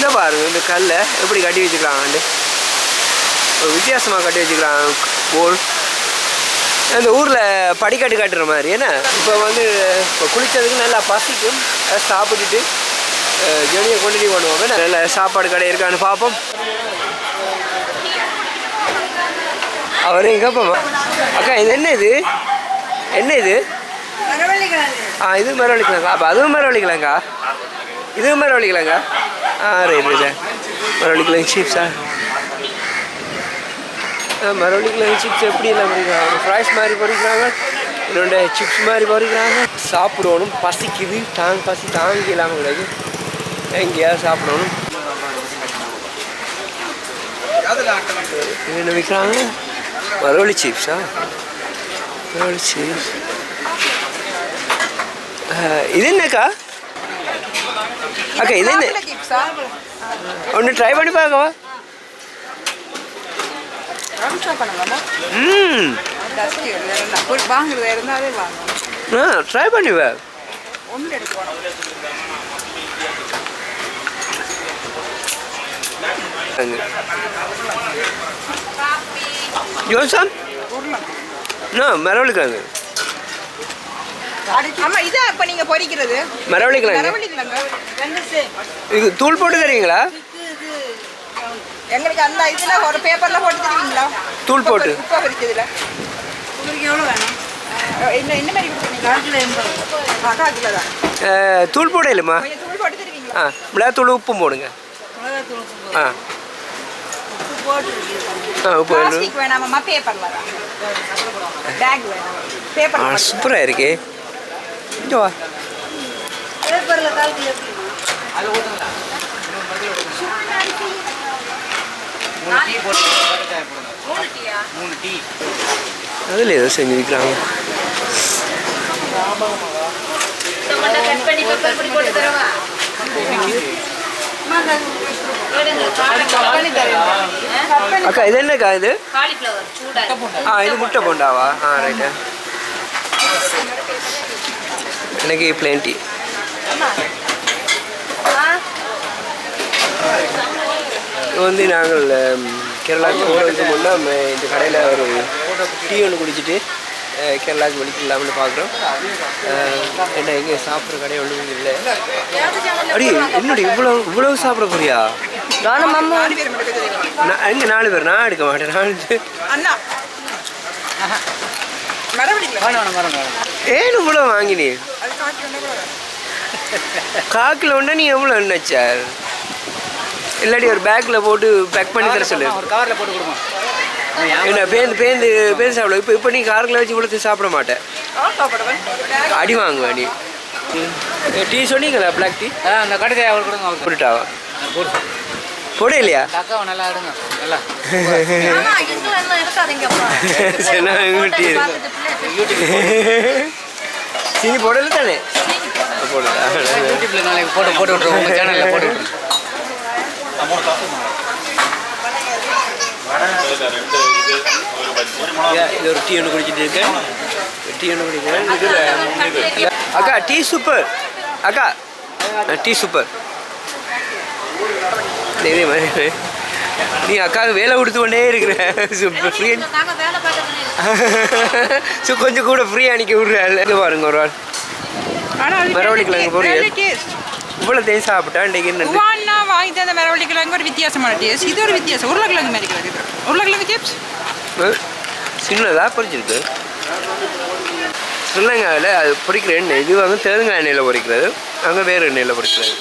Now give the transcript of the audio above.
இந்த பாருங்க இந்த கல்லை எப்படி கட்டி வச்சுக்கிறாங்கண்டு ஒரு வித்தியாசமாக கட்டி வச்சுக்கிறாங்க போல். அந்த ஊரில் படிக்கட்டு கட்டுற மாதிரி என்ன? இப்போ வந்து இப்போ குளித்ததுக்கு நல்லா பசிக்கும் சாப்பிட்டுட்டு ஜெனியை கொண்டு பண்ணுவோம் என்ன? நல்ல சாப்பாடு கடை இருக்கான்னு பார்ப்போம். அவரே எங்கே போமா? அக்கா இது என்ன இது? என்ன இது? ஆ இது மரவள்ளிக்கலாங்க அப்போ அதுவும் மரவள்ளிக்கலாங்கா இதுவும் ஆ ரைட் ரைட் மரவள்ளிக்கலாங்க சீப்ஸா மரவள்ளிக்கலாங்க சிப்ஸ் எப்படி எல்லாம் பொறிக்கிறாங்க ஃப்ரைஸ் மாதிரி பொறிக்கிறாங்க இன்னொன்று சிப்ஸ் மாதிரி பொறிக்கிறாங்க சாப்பிடணும் பசிக்குது தாங்க பசி தாங்க இல்லாமல் கிடையாது எங்கேயாவது சாப்பிடணும். என்ன விற்கிறாங்க மரவள்ளி சிப்ஸா மரவள்ளி சிப்ஸ் இது என்னக்கா? அக்கா இது என்ன? ஒன்று ட்ரை பண்ணி பார்க்கவா? ம். ஆ ட்ரை பண்ணி வே ஒன்று எடுக்கணும் யோசம் நோ மரவள்ளிக்கிழங்கு. ஆமா இதான் இப்ப நீங்க பொரிக்கிறது ரெண்டு சேம் இது தூள் போட்டு தருவீங்களா? எங்களுக்கு அந்த இதுல ஒரு பேப்பர்ல போட்டு தருவீங்களா? தூள் போட்டு. உப்பை பொரிச்சதுல உங்களுக்கு எவ்வளவு வேணும்? என்ன என்ன மாதிரி கொடுத்துருங்க தூள் போட இல்லைம்மா? தூள் போட்டு தருவீங்களா? ஆ மிளகாத்தூள் உப்பும் போடுங்க. ஆ. ஆ உப்பு பேப்பர்ல இங்கே வா பேப்பர்ல கால் கிலோ அதில் ஏதோ செஞ்சு விற்கிறாங்க அக்கா இது என்னக்கா இது? காலிஃப்ளவர் சூடா இருக்கு. ஆ இது முட்டை போண்டாவா? ஆ ரைட்டு எனக்கு பிளேன் டீ இது வந்து நாங்கள் கேரளாவுக்கு போகிறதுக்கு முன்னே இந்த கடையில் ஒரு டீ ஒன்று குடிச்சிட்டு கேரளாவுக்கு வெளிக்கலாம்னு பார்க்குறோம். என்ன எங்கே சாப்பிட்ற கடை ஒன்றும் இல்லை. அடி என்னடி இவ்வளோ இவ்வளவு சாப்பிட போறியா? நானும் நான் எங்கே நாலு பேர்? நான் எடுக்க மாட்டேன். நான் ஏன் இவ்வளோ வாங்கினி. காக்கில் ஒன்றா நீ எவ்வளோ என்னச்சா இல்லாட்டி ஒரு பேக்கில் போட்டு பேக் பண்ணி தர சொல்லு. ஒரு கவரில் போட்டு கொடுமா. என்ன பேந்து பேந்து பேந்து சாப்பிடுவோம் இப்போ இப்போ நீ காரில் வச்சு இவ்வளோ சாப்பிட மாட்டேன். ஆ, சாப்பிடுவேன். பேக் அடி வாங்குவேன் நீ டீ சொன்னீங்களா பிளாக் டீ அந்த கடையை அவர் கொடுங்க அவருக்கு போட்டுட்டாவா போடு. போட இல்லையா? அக்காவை நல்லா எடுங்க. நல்லா. சீனி போடல தானே? போடல யூடியூப்ல நாளைக்கு போட்டு போட்டு விட்ருவோம் உங்கள் சேனலில் போட்டு இது ஒரு டீ ஒன்று குடிச்சிட்டு இருக்கேன் டீ ஒன்று குடிக்கிறேன். அக்கா டீ சூப்பர் அக்கா டீ சூப்பர் இதே மாதிரி. நீ அக்காவுக்கு வேலை கொடுத்து கொண்டே இருக்கிற. சூப்பர் ஸோ கொஞ்சம் கூட ஃப்ரீயாக அன்றைக்கி விட்றேன் இங்கே பாருங்க ஒரு ஆள். மரவள்ளிக்கிழங்கு நல்ல பொரியல். இவ்வளோ தேன் சாப்பிட்டா இன்றைக்கி என்ன வாங்கி தந்த மரவள்ளிக்கிழங்கு ஒரு வித்தியாசமான டேஸ்ட் இது ஒரு வித்தியாசம். உருளைக்கிழங்கு மாதிரி இது. உருளைக்கிழங்கு சிப்ஸ் சின்னதாக பொரிச்சிருக்கு. ஸ்ரீலங்காவில் அது பொரிக்கிற எண்ணெய். இது வந்து தேங்காய் எண்ணெயில் பொரிக்கிறது. அங்கே வேறு எண்ணெயில் பொரிக்கிறது.